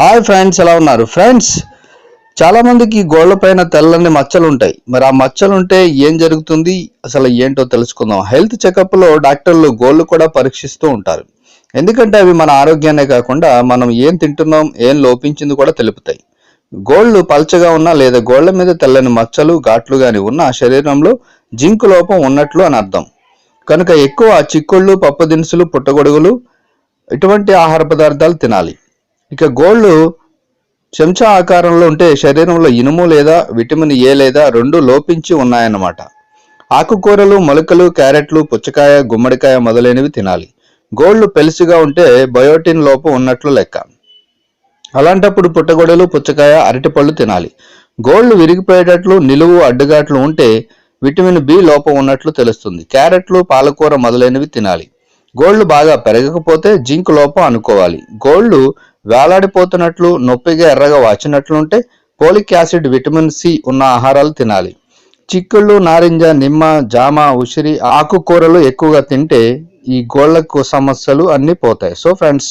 Hi friends ఎలా ఉన్నారు? Friends చాలా మందికి గోళ్ళ పైన తెల్లని మచ్చలు ఉంటాయి. మరి ఆ మచ్చలు ఉంటే ఏం జరుగుతుంది? అసలు ఏంటో తెలుసుకుందాం. హెల్త్ చెకప్లో డాక్టర్లు గోళ్ళు కూడా పరీక్షిస్తూ ఉంటారు. ఎందుకంటే అవి మన ఆరోగ్యాన్నే కాకుండా మనం ఏం తింటున్నాం ఏం లోపించింది కూడా తెలుపుతాయి. గోళ్ళు పల్చగా ఉన్నా లేదా గోళ్ళ మీద తెల్లని మచ్చలు ఘాట్లు గాని ఉన్న శరీరంలో జింక్ లోపం ఉన్నట్లు అని అర్థం. కనుక ఎక్కువ చిక్కుళ్ళు పప్పు దినుసులు పుట్టగొడుగులు ఇటువంటి ఆహార పదార్థాలు తినాలి. ఇక గోళ్ళు చెంచా ఆకారంలో ఉంటే శరీరంలో ఇనుము లేదా విటమిన్ ఏ లేదా రెండు లోపించి ఉన్నాయన్నమాట. ఆకుకూరలు మొలకలు క్యారెట్లు పుచ్చకాయ గుమ్మడికాయ మొదలైనవి తినాలి. గోళ్ళు పెలుసుగా ఉంటే బయోటిన్ లోపం ఉన్నట్లు లెక్క. అలాంటప్పుడు పుట్టగొడలు పుచ్చకాయ అరటిపళ్ళు తినాలి. గోళ్ళు విరిగిపోయేటట్లు నిలువు అడ్డుగాట్లు ఉంటే విటమిన్ బి లోపం ఉన్నట్లు తెలుస్తుంది. క్యారెట్లు పాలకూర మొదలైనవి తినాలి. గోళ్ళు బాగా పెరగకపోతే జింక్ లోపం అనుకోవాలి. గోళ్ళు వేలాడిపోతున్నట్లు నొప్పిగా ఎర్రగా వాచినట్లుంటే పోలిక్ యాసిడ్ విటమిన్ సి ఉన్న ఆహారాలు తినాలి. చిక్కుళ్ళు నారింజ నిమ్మ జామ ఉసిరి ఆకుకూరలు ఎక్కువగా తింటే ఈ గోళ్ళకు సమస్యలు అన్నీ పోతాయి. So friends